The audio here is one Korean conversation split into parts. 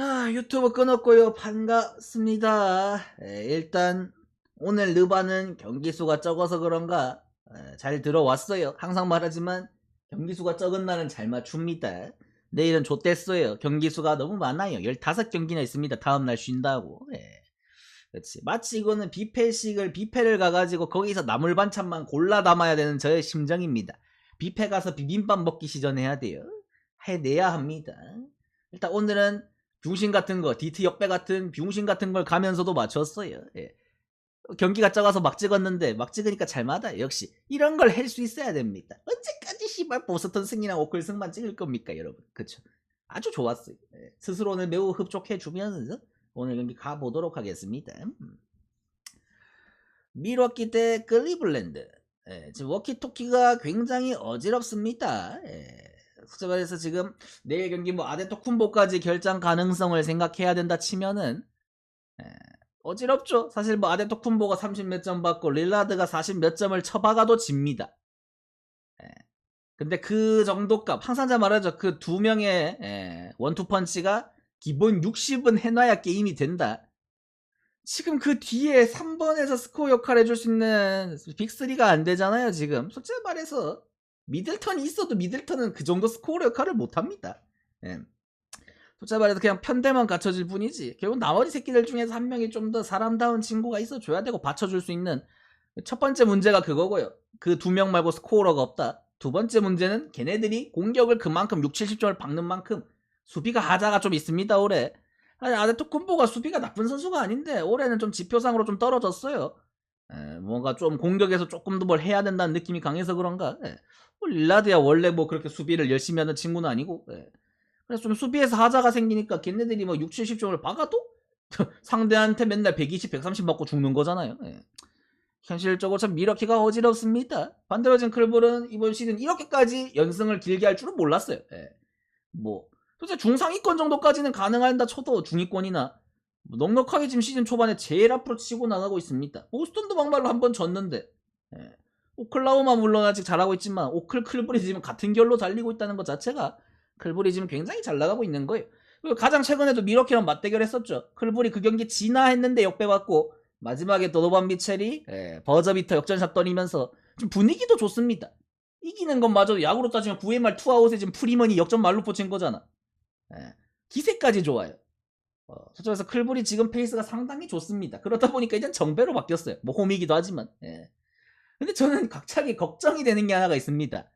아, 유튜브 끊었고요. 반갑습니다. 예, 일단 오늘 르바는 경기 수가 적어서 그런가 예, 잘 들어왔어요. 항상 말하지만 경기 수가 적은 날은 잘 맞춥니다. 내일은 좆됐어요. 경기 수가 너무 많아요. 15경기나 있습니다. 다음 날 쉰다고. 예. 그렇지. 마치 이거는 뷔페식을 뷔페를 가가지고 거기서 나물 반찬만 골라 담아야 되는 저의 심정입니다. 뷔페 가서 비빔밥 먹기 시전에 해야 돼요. 해내야 합니다. 일단 오늘은 병신 같은 거, 디트 역배 같은 병신 같은 걸 가면서도 맞췄어요. 예. 경기가 작아서 막 찍었는데 막 찍으니까 잘 맞아. 역시 이런 걸 할 수 있어야 됩니다. 언제까지 씨발 보스턴 승이나 오클 승만 찍을 겁니까, 여러분? 그쵸? 아주 좋았어요. 예. 스스로는 매우 흡족해 주면서 오늘 경기 가보도록 하겠습니다. 음. 밀워키 대 클리블랜드. 예, 지금 워키토키가 굉장히 어지럽습니다. 예. 말해서 지금 내일 경기 뭐 아데토쿤보까지 결장 가능성을 생각해야 된다 치면은 예, 어지럽죠. 사실 뭐 아데토쿤보가 30몇 점 받고 릴라드가 40몇 점을 쳐박아도 집니다. 예. 근데 그 정도값 항상 잘 말하죠. 그 두 명의 예, 원투펀치가 기본 60은 해놔야 게임이 된다. 지금 그 뒤에 3번에서 스코어 역할 해줄 수 있는 빅3가 안 되잖아요, 지금. 솔직히 말해서. 미들턴이 있어도 미들턴은 그 정도 스코어 역할을 못 합니다. 예. 솔직히 말해서 그냥 편대만 갖춰질 뿐이지. 결국 나머지 새끼들 중에서 한 명이 좀 더 사람다운 친구가 있어줘야 되고 받쳐줄 수 있는 첫 번째 문제가 그거고요. 그 두 명 말고 스코어러가 없다. 두 번째 문제는 걔네들이 공격을 그만큼 6, 70점을 박는 만큼 수비가 하자가 좀 있습니다, 올해. 아데토쿤보가 수비가 나쁜 선수가 아닌데 올해는 좀 지표상으로 좀 떨어졌어요. 에, 뭔가 좀 공격에서 조금 더 뭘 해야 된다는 느낌이 강해서 그런가. 에. 뭐 릴라드야 원래 뭐 그렇게 수비를 열심히 하는 친구는 아니고. 에. 그래서 좀 수비에서 하자가 생기니까 걔네들이 뭐 6, 70점을 박아도 상대한테 맨날 120, 130 맞고 죽는 거잖아요. 에. 현실적으로 참 미러키가 어지럽습니다. 반대로 지금 클볼은 이번 시즌 이렇게까지 연승을 길게 할 줄은 몰랐어요. 에. 뭐 도대체 중상위권 정도까지는 가능한다 쳐도 중위권이나 뭐 넉넉하게 지금 시즌 초반에 제일 앞으로 치고 나가고 있습니다. 보스턴도 막말로 한 번 졌는데 예. 오클라호마 물론 아직 잘하고 있지만 오클 클브리 지금 같은 결로 달리고 있다는 것 자체가 클브리 지금 굉장히 잘 나가고 있는 거예요. 그리고 가장 최근에도 미러키랑 맞대결 했었죠. 클브리 그 경기 지나 했는데 역배받고 마지막에 도노반 미첼이 예, 버저비터 역전샷 떠리면서 좀 분위기도 좋습니다. 이기는 것마저도 야구로 따지면 9회말 투아웃에 지금 프리먼이 역전 말로 포친 거잖아. 예, 기세까지 좋아요. 어, 저쪽에서 클불이 지금 페이스가 상당히 좋습니다. 그러다 보니까 이젠 정배로 바뀌었어요. 뭐 홈이기도 하지만. 예. 근데 저는 갑자기 걱정이 되는 게 하나가 있습니다.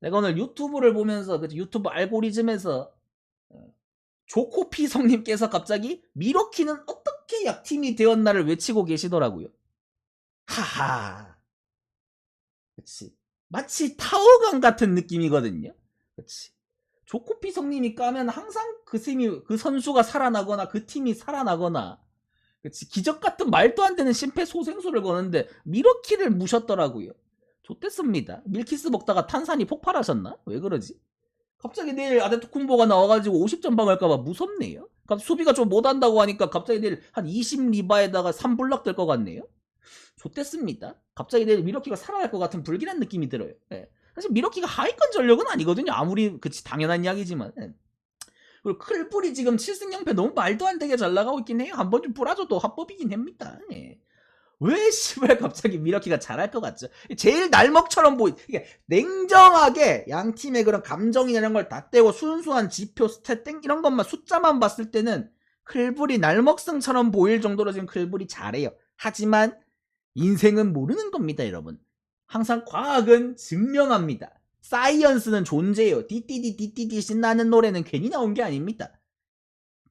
내가 오늘 유튜브를 보면서 그 유튜브 알고리즘에서 어, 조코피 성님께서 갑자기 미러키는 어떻게 약팀이 되었나를 외치고 계시더라고요. 하하. 그치. 마치 타워강 같은 느낌이거든요. 그치. 조코피 성님이 까면 항상 그 팀이 그 선수가 살아나거나 그 팀이 살아나거나 그치 기적 같은 말도 안 되는 심폐소생술을 거는데 미러키를 무셨더라고요. 좋댔습니다. 밀키스 먹다가 탄산이 폭발하셨나? 왜 그러지? 갑자기 내일 아데토쿤보가 나와가지고 50점 방할까봐 무섭네요. 수비가 좀 못한다고 하니까 갑자기 내일 한 20리바에다가 3블락 될 것 같네요. 좋댔습니다. 갑자기 내일 미러키가 살아날 것 같은 불길한 느낌이 들어요. 예. 사실 미러키가 하위권 전력은 아니거든요. 아무리 그치 당연한 이야기지만. 예. 그리고 클불이 지금 7승 0패 너무 말도 안 되게 잘 나가고 있긴 해요. 한 번 좀 뿌라줘도 합법이긴 합니다. 예. 왜 씨발 갑자기 미러키가 잘할 것 같죠? 제일 날먹처럼 보이. 이게 냉정하게 양 팀의 그런 감정이나 이런 걸 다 떼고 순수한 지표 스탯 이런 것만 숫자만 봤을 때는 클불이 날먹승처럼 보일 정도로 지금 클불이 잘해요. 하지만 인생은 모르는 겁니다, 여러분. 항상 과학은 증명합니다. 사이언스는 존재해요. 띠띠디 신나는 노래는 괜히 나온 게 아닙니다.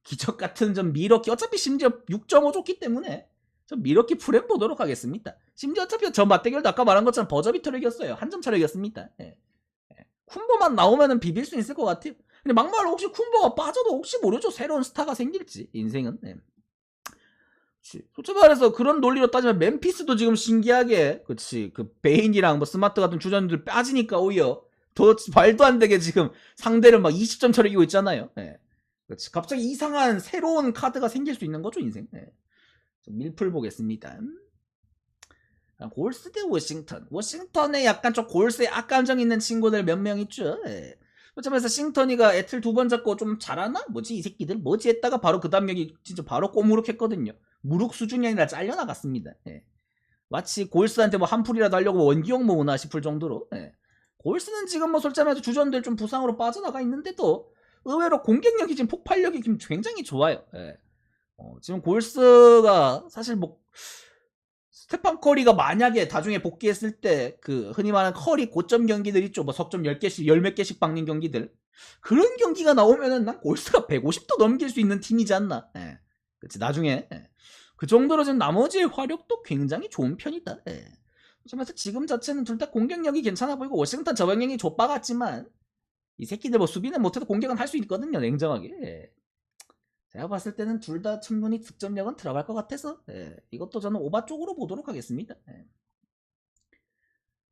기적 같은 좀 미러키 어차피 심지어 6.5 줬기 때문에 저 미러키 프렘 보도록 하겠습니다. 심지어 어차피 저 맞대결도 아까 말한 것처럼 버저비터를 이겼어요. 한 점 차로 이겼습니다. 예. 예. 쿤보만 나오면은 비빌 수 있을 것 같아요. 근데 막말로 혹시 쿤보가 빠져도 혹시 모르죠. 새로운 스타가 생길지 인생은. 예. 그치. 솔직히 말해서 그런 논리로 따지면 멤피스도 지금 신기하게 그치 그 베인이랑 뭐 스마트 같은 주전들 빠지니까 오히려 더 말도 안 되게 지금 상대를 막 20점 차로 이기고 있잖아요. 예. 그치 갑자기 이상한 새로운 카드가 생길 수 있는 거죠 인생. 예. 밀풀 보겠습니다. 아, 골스 대 워싱턴. 워싱턴에 약간 좀 골스에 악감정 있는 친구들 몇 명 있죠. 예. 그렇다면서 싱턴이가 애틀 두 번 잡고 좀 잘하나? 뭐지 이 새끼들? 뭐지 했다가 바로 그 다음 경기 진짜 바로 꼬무룩했거든요. 무룩 수준이 아니라 잘려나갔습니다. 예. 마치 골스한테 뭐 한풀이라도 하려고 원기용 모으나 싶을 정도로 예. 골스는 지금 뭐 말해서 주전들 좀 부상으로 빠져나가 있는데도 의외로 공격력이 지금 폭발력이 지금 굉장히 좋아요. 예. 어, 지금 골스가 사실 뭐 스테판 커리가 만약에 나중에 복귀했을 때 그 흔히 말하는 커리 고점 경기들 있죠. 뭐 석점 10개씩 열몇 개씩 박는 경기들. 그런 경기가 나오면은 난 골스가 150도 넘길 수 있는 팀이지 않나. 예. 그치 나중에 예. 그 정도로 지금 나머지의 화력도 굉장히 좋은 편이다. 예. 그래서 지금 자체는 둘 다 공격력이 괜찮아 보이고 워싱턴 저병력이 좁아 같지만 이 새끼들 뭐 수비는 못해도 공격은 할 수 있거든요. 냉정하게. 예. 제가 봤을 때는 둘 다 충분히 득점력은 들어갈 것 같아서 예, 이것도 저는 오바 쪽으로 보도록 하겠습니다. 예.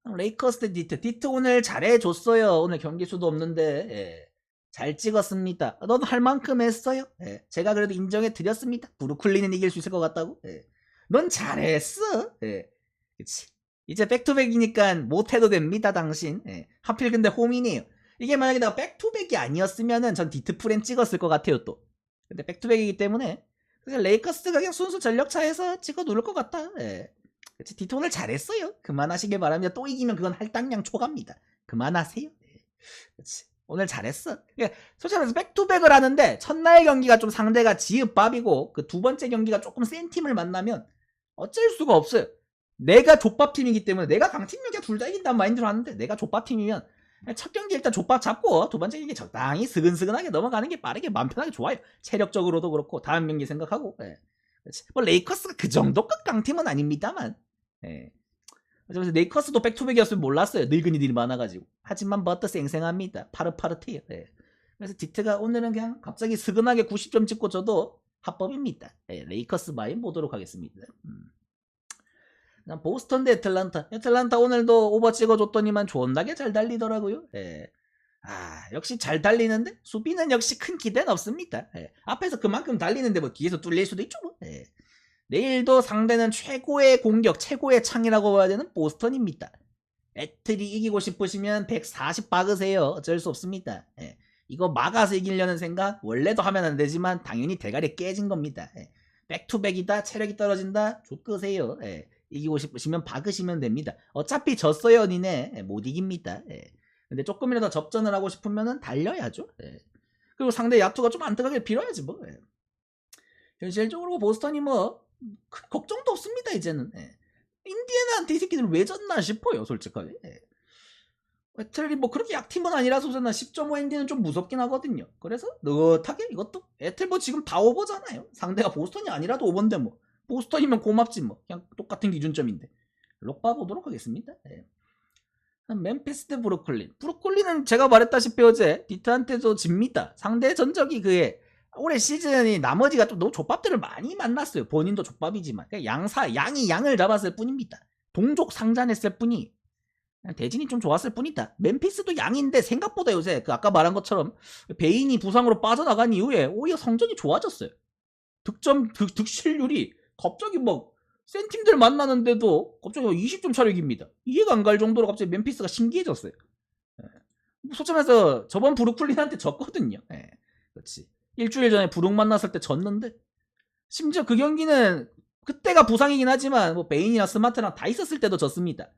레이커스 대 디트. 디트 오늘 잘해줬어요. 오늘 경기 수도 없는데 예, 잘 찍었습니다. 너도 할 만큼 했어요. 예, 제가 그래도 인정해 드렸습니다. 브루클린은 이길 수 있을 것 같다고. 예. 넌 잘했어. 예. 그치. 이제 백투백이니까 못해도 됩니다, 당신. 예. 하필 근데 홈이네요. 이게 만약에 내가 백투백이 아니었으면은 전 디트 프렌 찍었을 것 같아요, 또. 근데 백투백이기 때문에 그래서 레이커스가 그냥 순수 전력 차에서 찍어 누를 것 같다. 예. 그치, 오늘 잘했어요. 그만하시길 바랍니다. 또 이기면 그건 할당량 초과입니다. 그만하세요. 예. 그치. 오늘 잘했어. 예, 솔직히 말해서 백투백을 하는데 첫날 경기가 좀 상대가 지읍밥이고 그 두 번째 경기가 조금 센 팀을 만나면 어쩔 수가 없어요. 내가 족밥팀이기 때문에 내가 강팀력이야 둘다 이긴다는 마인드로 하는데 내가 족밥팀이면 첫 경기 일단 족밥 잡고 두 번째 경기 적당히 스근스근하게 넘어가는 게 빠르게 마음 편하게 좋아요. 체력적으로도 그렇고 다음 경기 생각하고. 예. 뭐 레이커스가 그 정도급 강팀은 아닙니다만. 예. 레이커스도 백투백이었으면 몰랐어요. 늙은이들이 많아가지고. 하지만 버터 쌩쌩합니다. 파릇파릇해요. 예. 그래서 디트가 오늘은 그냥 갑자기 스근하게 90점 찍고 저도 합법입니다. 예. 레이커스 마인 보도록 하겠습니다. 음. 보스턴 대 애틀란타. 애틀란타 오늘도 오버 찍어줬더니만 존나게 잘 달리더라고요. 예. 아, 역시 잘 달리는데 수비는 역시 큰 기대는 없습니다. 예. 앞에서 그만큼 달리는데 뭐 뒤에서 뚫릴 수도 있죠. 뭐. 예. 내일도 상대는 최고의 공격, 최고의 창이라고 봐야 되는 보스턴입니다. 애틀이 이기고 싶으시면 140 박으세요. 어쩔 수 없습니다. 예. 이거 막아서 이기려는 생각 원래도 하면 안 되지만 당연히 대가리 깨진 겁니다. 예. 백투백이다, 체력이 떨어진다, 족끄세요. 예. 이기고 싶으시면 박으시면 됩니다. 어차피 졌어요, 니네. 예, 못 이깁니다. 예. 근데 조금이라도 접전을 하고 싶으면은 달려야죠. 예. 그리고 상대 야투가 좀 안뜨하게 빌어야지 뭐. 예. 현실적으로 보스턴이 뭐 큰 걱정도 없습니다 이제는. 예. 인디애나한테 이 새끼들 왜 졌나 싶어요, 솔직하게. 예. 애틀이 뭐 그렇게 약팀은 아니라서 저는 10.5 엔디는 좀 무섭긴 하거든요. 그래서 느긋하게 이것도 애틀 뭐 지금 다 오버잖아요. 상대가 보스턴이 아니라도 오버인데 뭐. 보스턴이면 고맙지 뭐. 그냥 똑같은 기준점인데. 록바 보도록 하겠습니다. 예. 멤피스 대 브루클린. 브루클린은 제가 말했다시피 어제 디트한테도 집니다. 상대 전적이 그에 올해 시즌이 나머지가 좀 너무 족밥들을 많이 만났어요. 본인도 족밥이지만. 그냥 양사, 양이 양을 잡았을 뿐입니다. 동족 상잔했을 뿐이. 대진이 좀 좋았을 뿐이다. 멤피스도 양인데 생각보다 요새 그 아까 말한 것처럼 베인이 부상으로 빠져나간 이후에 오히려 성적이 좋아졌어요. 득점, 득, 득실률이 갑자기 막 센 팀들 만나는데도 갑자기 20점 차력입니다. 이해가 안 갈 정도로 갑자기 멤피스가 신기해졌어요. 예. 솔직히 말해서 저번 브루클린한테 졌거든요. 예. 그렇지. 일주일 전에 브룩 만났을 때 졌는데 심지어 그 경기는 그때가 부상이긴 하지만 뭐 베인이나 스마트랑 다 있었을 때도 졌습니다.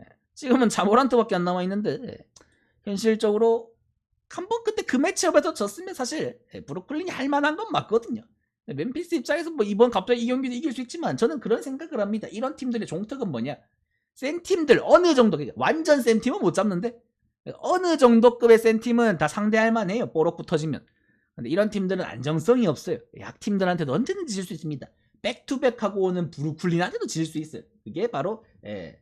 예. 지금은 자모란트밖에 안 남아 있는데 예. 현실적으로 한 번 그때 그 매치업에서 졌으면 사실 예, 브루클린이 할 만한 건 맞거든요. 멤피스 입장에서 뭐 이번 갑자기 이 경기도 이길 수 있지만 저는 그런 생각을 합니다. 이런 팀들의 종특은 뭐냐? 센 팀들 어느 정도 완전 센 팀은 못 잡는데 어느 정도 급의 센 팀은 다 상대할 만해요. 뽀록 붙어지면. 근데 이런 팀들은 안정성이 없어요. 약 팀들한테도 언제든지 질수 있습니다. 백투백하고 오는 브루클린한테도 질수 있어요. 그게 바로 예,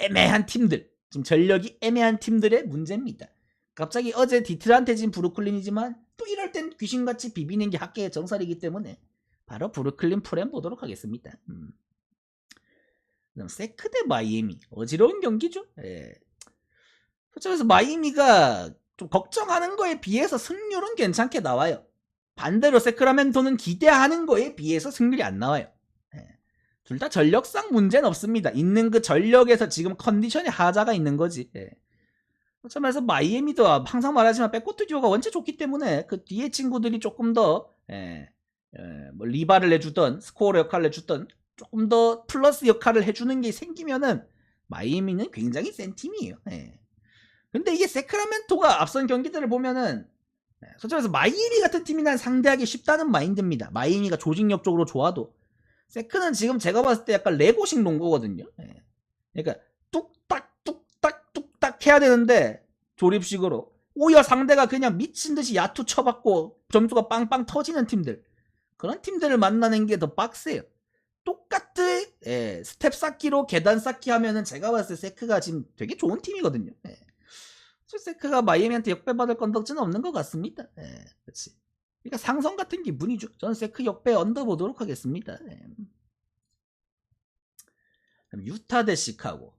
애매한 팀들. 지금 전력이 애매한 팀들의 문제입니다. 갑자기 어제 디트한테 진 브루클린이지만 또 이럴 땐 귀신같이 비비는 게 학계의 정설이기 때문에 바로 브루클린 프렘 보도록 하겠습니다. 음. 세크 대 마이애미 어지러운 경기죠. 예. 솔직히 서 마이애미가 좀 걱정하는 거에 비해서 승률은 괜찮게 나와요. 반대로 세크라멘토는 기대하는 거에 비해서 승률이 안 나와요. 예. 둘다 전력상 문제는 없습니다. 있는 그 전력에서 지금 컨디션에 하자가 있는 거지. 예. 그래서 마이애미도 항상 말하지만 백코트 듀오가 원체 좋기 때문에 그 뒤에 친구들이 조금 더 예, 예, 뭐 리바를 해주던 스코어 역할을 해주던 조금 더 플러스 역할을 해주는 게 생기면은 마이애미는 굉장히 센 팀이에요. 예. 근데 이게 세크라멘토가 앞선 경기들을 보면은 예, 솔직히 말해서 마이애미 같은 팀이랑 상대하기 쉽다는 마인드입니다. 마이애미가 조직력적으로 좋아도 세크는 지금 제가 봤을 때 약간 레고식 농구거든요. 예. 그러니까 해야 되는데 조립식으로 오히려 상대가 그냥 미친 듯이 야투 쳐받고 점수가 빵빵 터지는 팀들 그런 팀들을 만나는 게 더 빡세요. 똑같은 예, 스텝 쌓기로 계단 쌓기 하면은 제가 봤을 때 세크가 지금 되게 좋은 팀이거든요. 예. 세크가 마이애미한테 역배받을 건덕지는 없는 것 같습니다. 예, 그렇지. 그러니까 상성 같은 기분이죠. 저는 세크 역배 언더보도록 하겠습니다. 예. 유타 대 시카고.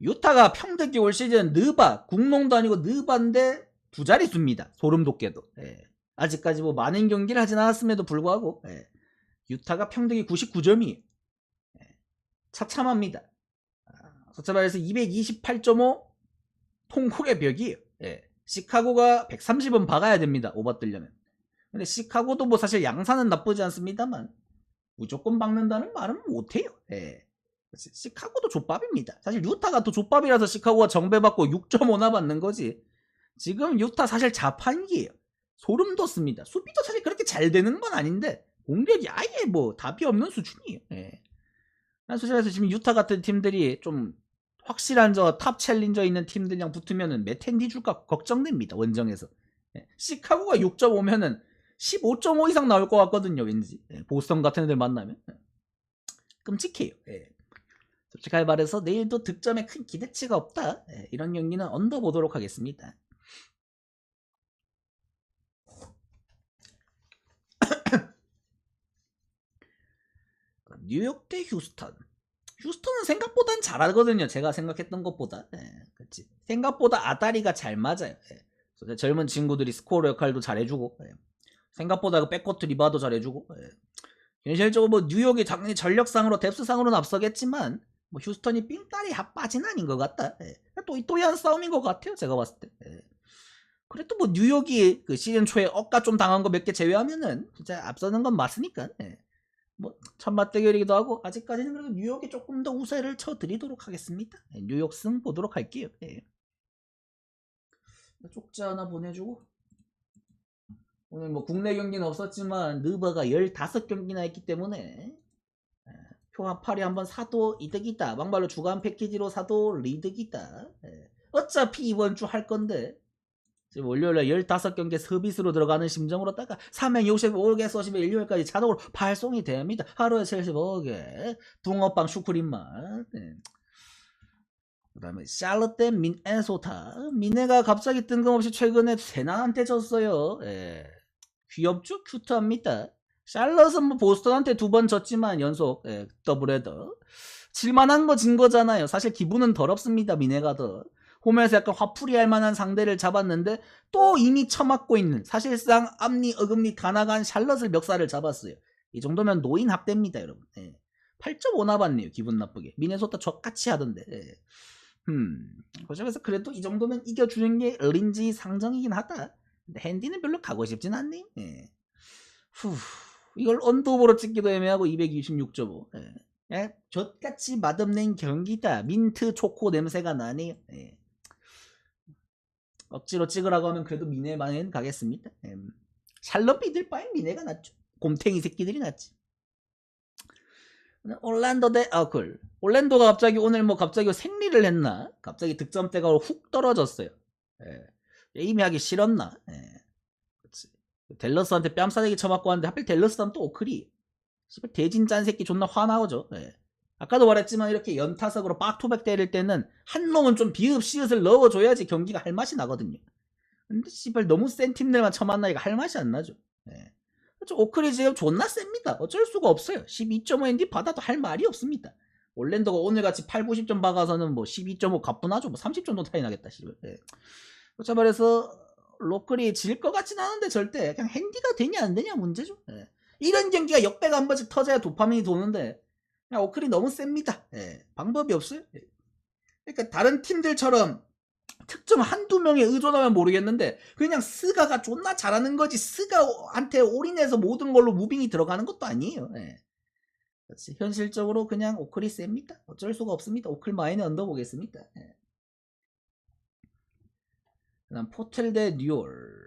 유타가 평택이 올 시즌 느바, 국농도 아니고 느바인데 두 자릿수입니다. 소름 돋게도. 예. 아직까지 뭐 많은 경기를 하진 않았음에도 불구하고 예. 유타가 평등이 99점이에요. 차참합니다. 아, 솔직히 말해서 228.5 통콕의 벽이에요. 예. 시카고가 130은 박아야 됩니다. 오버 뜨려면. 근데 시카고도 뭐 사실 양산은 나쁘지 않습니다만 무조건 박는다는 말은 못해요. 예. 시- 시카고도 족밥입니다. 사실 유타가 또 족밥이라서 시카고가 정배받고 6.5나 받는 거지. 지금 유타 사실 자판기예요. 소름 돋습니다. 수비도 사실 그렇게 잘 되는 건 아닌데 공격이 아예 뭐 답이 없는 수준이에요. 예. 말해서 지금 유타 같은 팀들이 좀 확실한 저 탑 챌린저 있는 팀들이랑 붙으면은 몇 텐디 줄까 걱정됩니다. 원정에서. 예. 시카고가 6.5면은 15.5 이상 나올 것 같거든요. 왠지. 예. 보스턴 같은 애들 만나면. 예. 끔찍해요. 예. 솔직하게 말해서 내일도 득점에 큰 기대치가 없다. 예, 이런 경기는 언더 보도록 하겠습니다. 뉴욕 대 휴스턴. 휴스턴은 생각보단 잘하거든요. 제가 생각했던 것보다. 예, 그렇지. 생각보다 아다리가 잘 맞아요. 예. 그래서 젊은 친구들이 스코어 역할도 잘해주고 예. 생각보다 그 백코트 리바도 잘해주고 예. 현실적으로 뭐 뉴욕이 당연히 전력상으로 뎁스상으로는 앞서겠지만 뭐 휴스턴이 삥따리 핫바진 아닌 것 같다. 예. 또이또이한 싸움인 것 같아요. 제가 봤을 때. 예. 그래도 뭐 뉴욕이 그 시즌 초에 억까 좀 당한 거 몇 개 제외하면은 진짜 앞서는 건 맞으니까. 예. 뭐 천맛 대결이기도 하고 아직까지는 그래도 뉴욕이 조금 더 우세를 쳐드리도록 하겠습니다. 예, 뉴욕 승 보도록 할게요. 예. 쪽지 하나 보내주고 오늘 뭐 국내 경기는 없었지만 느바가 15경기나 했기 때문에 예, 8이 한번 사도 이득이다. 막말로 주간 패키지로 사도 리득이다. 예. 어차피 이번 주 할 건데 지금 월요일에 15경기 서비스로 들어가는 심정으로다가 365개 써시면 일요일까지 자동으로 발송이 됩니다. 하루에 75개. 붕어빵 슈크림 맛. 네. 그 다음에 샬롯 대 민에소타. 미네가 갑자기 뜬금없이 최근에 세나한테 졌어요. 예. 귀엽죠? 큐트합니다. 샬롯은 뭐 보스턴한테 두 번 졌지만 연속 예, 더블헤더. 칠만한 거 진 거잖아요. 사실 기분은 더럽습니다. 미네가 더. 홈에서 약간 화풀이 할 만한 상대를 잡았는데 또 이미 처맞고 있는 사실상 앞니 어금니 다 나간 샬럿을 멱살을 잡았어요. 이 정도면 노인 학대입니다, 여러분. 예. 8.5 나봤네요, 기분 나쁘게. 미네소타 적같이 하던데. 예. 음, 그래서 그래도 이 정도면 이겨주는 게 어린지 상정이긴 하다. 근데 핸디는 별로 가고 싶진 않네. 예. 후, 이걸 언더오버로 찍기도 애매하고 226.5. 예. 예, 젖같이 맛없는 경기다. 민트 초코 냄새가 나네요. 예. 억지로 찍으라고 하면 그래도 미네만은 가겠습니다. 예. 샬럿 비들 바엔 미네가 낫죠. 곰탱이 새끼들이 낫지. 올란도 대 어클. 올란도가 갑자기 오늘 뭐 갑자기 생리를 했나? 갑자기 득점대가 훅 떨어졌어요. 예. 게임하기 싫었나? 예. 델러스한테 뺨싸대기 쳐맞고 하는데 하필 델러스는 또 오클이. 대진 짠 새끼 존나 화나오죠. 예. 아까도 말했지만 이렇게 연타석으로 빡투백 때릴 때는 한 놈은 좀 비읍 시읒을 넣어줘야지 경기가 할 맛이 나거든요. 근데 씨발 너무 센 팀들만 쳐만나니까 할 맛이 안 나죠. 예. 그렇죠. 오클이 지금 존나 셉니다. 어쩔 수가 없어요. 12.5 ND 받아도 할 말이 없습니다. 올랜도가 오늘같이 8, 90점 박아서는 뭐 12.5 가뿐하죠. 뭐 30점도 차이 나겠다. 씨발. 예. 그렇죠. 말해서 로클이 질 것 같진 않은데 절대 그냥 핸디가 되냐 안 되냐 문제죠. 예. 이런 경기가 역배가 한 번씩 터져야 도파민이 도는데 그냥 오클이 너무 셉니다. 예, 방법이 없어요. 예. 그러니까 다른 팀들처럼 특정 한두 명에 의존하면 모르겠는데 그냥 스가가 존나 잘하는 거지 스가한테 올인해서 모든 걸로 무빙이 들어가는 것도 아니에요. 예. 현실적으로 그냥 오클이 셉니다. 어쩔 수가 없습니다. 오클 마인에 얹어보겠습니다. 예. 그다음 포틀 대 뉴올.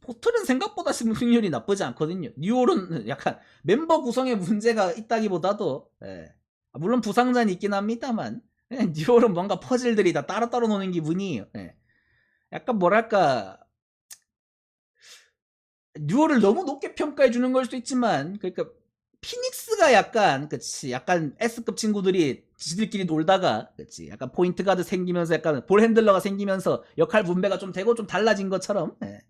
포틀은 생각보다 승률이 나쁘지 않거든요. 뉴올은 약간 멤버 구성에 문제가 있다기보다도 예. 아, 물론 부상자는 있긴 합니다만 예, 뉴올은 뭔가 퍼즐들이 다 따로따로 노는 기분이에요. 예. 약간 뭐랄까 뉴올을 너무 높게 평가해 주는 걸 수도 있지만 그러니까 피닉스가 약간 그치 약간 S급 친구들이 지들끼리 놀다가 그치 약간 포인트 가드 생기면서 약간 볼 핸들러가 생기면서 역할 분배가 좀 되고 좀 달라진 것처럼 예.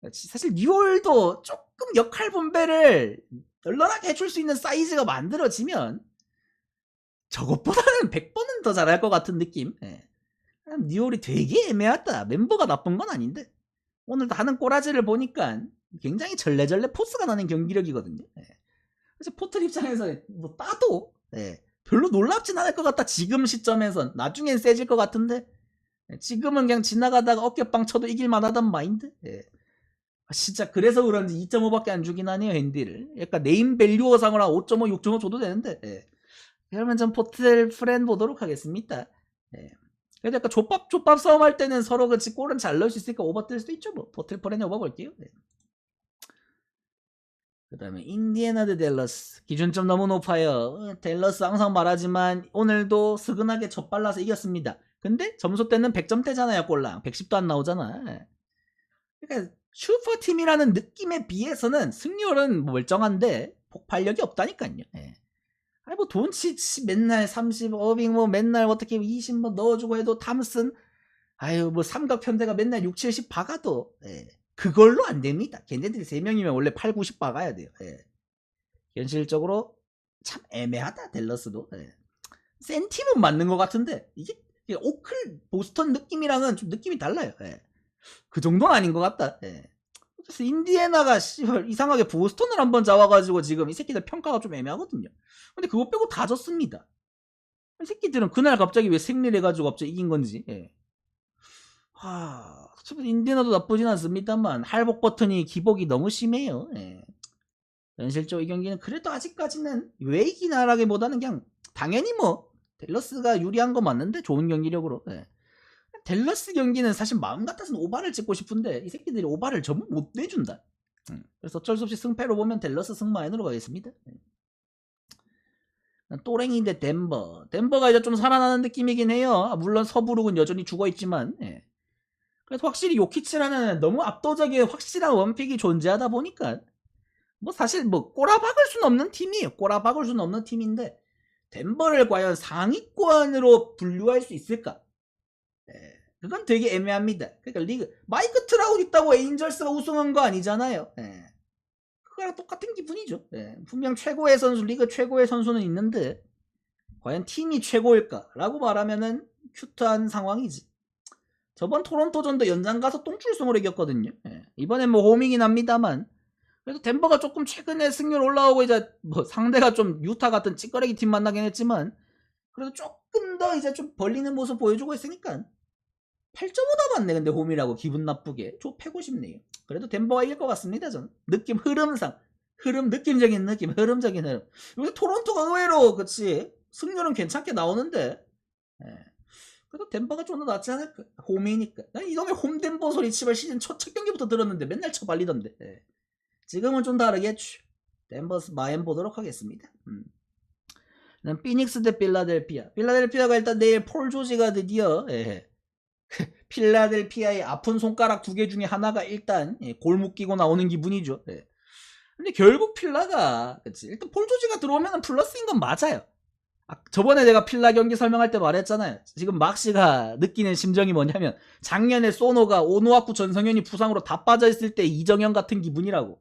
그치. 사실 뉴올도 조금 역할 분배를 널널하게 해줄 수 있는 사이즈가 만들어지면 저것보다는 100번은 더 잘할 것 같은 느낌. 예. 뉴올이 되게 애매하다. 멤버가 나쁜 건 아닌데. 오늘 하는 꼬라지를 보니까 굉장히 절레절레 포스가 나는 경기력이거든요. 예. 그래서 포틀 입장에서 뭐 따도 예, 별로 놀랍진 않을 것 같다. 지금 시점에선 나중엔 세질 것 같은데 예, 지금은 그냥 지나가다가 어깨빵 쳐도 이길 만 하단 마인드. 예. 아, 진짜 그래서 그런지 2.5밖에 안 주긴 하네요 핸디를. 약간 네임 밸류어상으로 한 5.5, 6.5 줘도 되는데. 예. 그러면 전 포틀 프렌 보도록 하겠습니다. 예. 그래도 약간 족밥 족밥 싸움 할 때는 서로 같이 골은 잘 넣을 수 있으니까 오버 뜰 수도 있죠 뭐. 포틀 프렌에 오버 볼게요. 예. 그 다음에 인디애나 드 델러스. 기준점 너무 높아요. 어, 델러스 항상 말하지만 오늘도 스근하게 젖발라서 이겼습니다. 근데 점수 때는 100점대잖아요 골랑. 110도 안 나오잖아. 그러니까 슈퍼팀이라는 느낌에 비해서는 승률은 멀쩡한데 폭발력이 없다니까요. 예. 아니 뭐 돈치치 맨날 30 어빙 뭐 맨날 어떻게 20 뭐 넣어주고 해도 탐슨. 아유 뭐 삼각 편대가 맨날 6, 70 박아도 예. 그걸로 안 됩니다. 걔네들이 3명이면 원래 8, 90 박아야 돼요. 예. 현실적으로 참 애매하다 델러스도. 예. 센 팀은 맞는 것 같은데 이게 이게 오클 보스턴 느낌이랑은 좀 느낌이 달라요. 예. 그 정도는 아닌 것 같다. 예. 그래서 인디애나가 씨발 이상하게 보스턴을 한번 잡아가지고 지금 이 새끼들 평가가 좀 애매하거든요. 근데 그거 빼고 다 졌습니다. 이 새끼들은 그날 갑자기 왜 승리를 해가지고 갑자기 이긴 건지. 예. 하, 참 인디애나도 나쁘진 않습니다만 할복 버튼이 기복이 너무 심해요. 예. 현실적으로 이 경기는 그래도 아직까지는 왜 이기 나라기보다는 그냥 당연히 뭐 델러스가 유리한 거 맞는데 좋은 경기력으로. 예. 델러스 경기는 사실 마음 같아서는 오바를 찍고 싶은데 이 새끼들이 오바를 전부 못 내준다. 음, 그래서 어쩔 수 없이 승패로 보면 델러스 승마인으로 가겠습니다. 예. 또랭이 대 덴버. 덴버가 이제 좀 살아나는 느낌이긴 해요. 아, 물론 서부룩은 여전히 죽어 있지만. 예. 그래서 확실히 요키치라는 너무 압도적인 확실한 원픽이 존재하다 보니까 뭐 사실 뭐 꼬라박을 수는 없는 팀이에요. 꼬라박을 수는 없는 팀인데 덴버를 과연 상위권으로 분류할 수 있을까? 예, 그건 되게 애매합니다. 그러니까 리그 마이크 트라웃 있다고 에인절스가 우승한 거 아니잖아요. 예. 그거랑 똑같은 기분이죠. 예, 분명 최고의 선수, 리그 최고의 선수는 있는데 과연 팀이 최고일까라고 말하면은 큐트한 상황이지. 저번 토론토전도 연장 가서 똥줄승으로 이겼거든요. 예. 이번엔 뭐 홈이긴 합니다만 그래서 덴버가 조금 최근에 승률 올라오고 이제 뭐 상대가 좀 유타 같은 찌꺼레기 팀 만나긴 했지만 그래도 조금 더 이제 좀 벌리는 모습 보여주고 있으니까 8.5다 맞네 근데 홈이라고 기분 나쁘게 저 패고 싶네요. 그래도 덴버가 이길 것 같습니다 전 느낌 흐름상 흐름 느낌적인 느낌 흐름적인 흐름 요새 토론토가 의외로 그치 승률은 괜찮게 나오는데 예. 그래도 덴버가 좀 더 낫지 않을까 홈이니까 난 이놈의 홈덴버 소리 치발 시즌 첫, 첫 경기부터 들었는데 맨날 쳐발리던데 예. 지금은 좀 다르겠죠 덴버스 마엔 보도록 하겠습니다 음. 난 피닉스 대 필라델피아 필라델피아가 일단 내일 폴 조지가 드디어 예. 필라델피아의 아픈 손가락 두 개 중에 하나가 일단 예, 골목 끼고 나오는 기분이죠 예. 근데 결국 필라가 그치 일단 폴 조지가 들어오면 플러스인 건 맞아요 아, 저번에 내가 필라 경기 설명할 때 말했잖아요. 지금 막시가 느끼는 심정이 뭐냐면 작년에 소노가 오노아쿠 전성현이 부상으로 다 빠져있을 때 이정현 같은 기분이라고.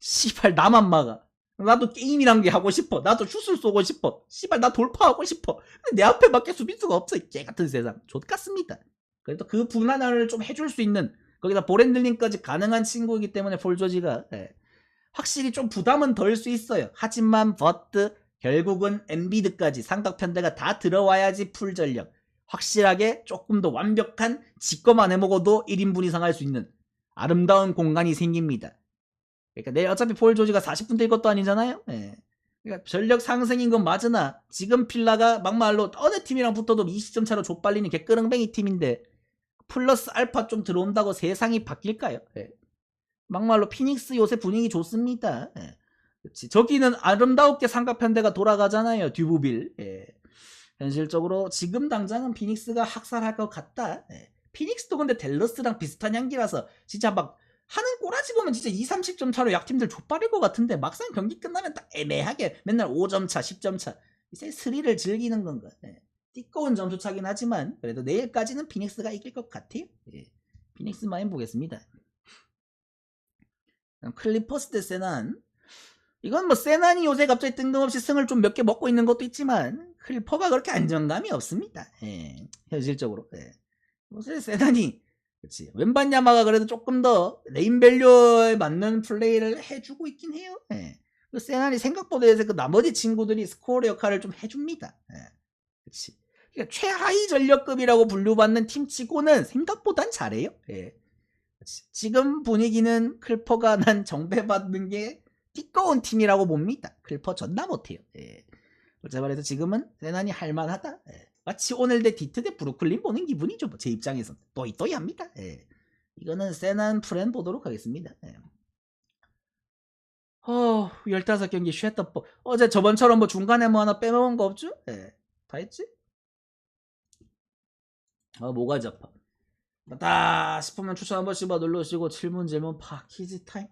씨발 나만 막아. 나도 게임이란 게 하고 싶어. 나도 슛을 쏘고 싶어. 씨발 나 돌파하고 싶어. 근데 내 앞에밖에 수비수가 없어. 개 같은 세상. 좋같습니다. 그래도 그 분한을 좀 해줄 수 있는 거기다 보렌들링까지 가능한 친구이기 때문에 폴조지가 예. 확실히 좀 부담은 덜 수 있어요. 하지만 버트 결국은 엔비드까지 삼각편대가 다 들어와야지 풀 전력. 확실하게 조금 더 완벽한 지꺼만 해먹어도 1인분 이상 할 수 있는 아름다운 공간이 생깁니다. 그러니까 내일 어차피 폴 조지가 40분 될 것도 아니잖아요. 예. 그러니까 전력 상승인 건 맞으나 지금 필라가 막말로 어느 팀이랑 붙어도 20점 차로 족발리는 개끄렁뱅이 팀인데 플러스 알파 좀 들어온다고 세상이 바뀔까요? 예. 막말로 피닉스 요새 분위기 좋습니다. 예. 그치. 저기는 아름다웠게 삼각편대가 돌아가잖아요. 듀브빌. 예. 현실적으로 지금 당장은 피닉스가 학살할 것 같다. 예. 피닉스도 근데 델러스랑 비슷한 향기라서 진짜 막 하는 꼬라지 보면 진짜 2, 30점 차로 약팀들 족발일 것 같은데 막상 경기 끝나면 딱 애매하게 맨날 5점 차, 10점 차. 이제 스릴을 즐기는 건가. 예. 띠꺼운 점수 차긴 하지만 그래도 내일까지는 피닉스가 이길 것 같아요. 예. 피닉스 마인 보겠습니다. 클리퍼스 대 세난. 이건 뭐 세난이 요새 갑자기 뜬금없이 승을 좀 몇 개 먹고 있는 것도 있지만 클리퍼가 그렇게 안정감이 없습니다. 예. 현실적으로. 예. 요새 세난이 그렇지. 웬반야마가 그래도 조금 더 레인밸류에 맞는 플레이를 해주고 있긴 해요. 예. 그 세난이 생각보다 요새 그 나머지 친구들이 스코어 역할을 좀 해줍니다. 예. 그렇지. 그러니까 최하위 전력급이라고 분류받는 팀치고는 생각보단 잘해요. 예. 지금 분위기는 클퍼가 난 정배받는 게 띠꺼운 팀이라고 봅니다. 클퍼 존나 못해요. 예. 어째 말해서 지금은 세난이 할만하다. 예. 마치 오늘 대 디트 대 브루클린 보는 기분이죠. 뭐제 입장에선 또이또이합니다. 예. 이거는 세난 프렌 보도록 하겠습니다. 예. 어, 15경기 쉐터 법. 어제 저번처럼 뭐 중간에 뭐 하나 빼먹은 거 없죠? 예. 다 했지? 아, 뭐가 잡아. 맞다 싶으면 추천 한 번씩 봐 눌러주시고 질문 질문 파 퀴즈 타임